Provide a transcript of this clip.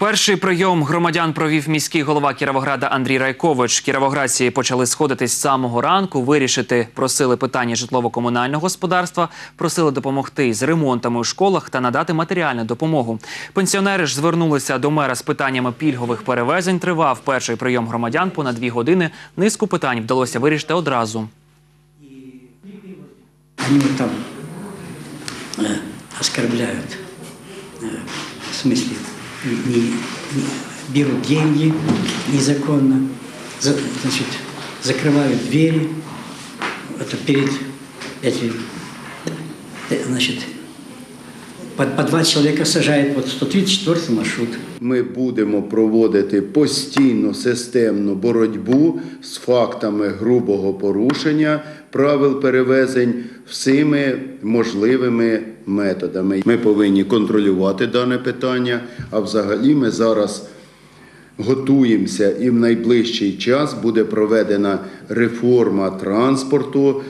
Перший прийом громадян провів міський голова Кіровограда Андрій Райкович. Кіровоградці почали сходитись з самого ранку. Вирішити просили питання житлово-комунального господарства, просили допомогти з ремонтами у школах та надати матеріальну допомогу. Пенсіонери ж звернулися до мера з питаннями пільгових перевезень. Тривав перший прийом громадян понад дві години. Низку питань вдалося вирішити одразу. Они вот там э, оскорбляют, э, в смысле, Не, берут деньги незаконно, за- значит, закрывают двери, это перед этим, э, значит, по, два человека сажают, вот 134 маршрут. Ми будемо проводити постійну системну боротьбу з фактами грубого порушення правил перевезень всіми можливими методами. Ми повинні контролювати дане питання, а взагалі ми зараз готуємося і в найближчий час буде проведена реформа транспорту.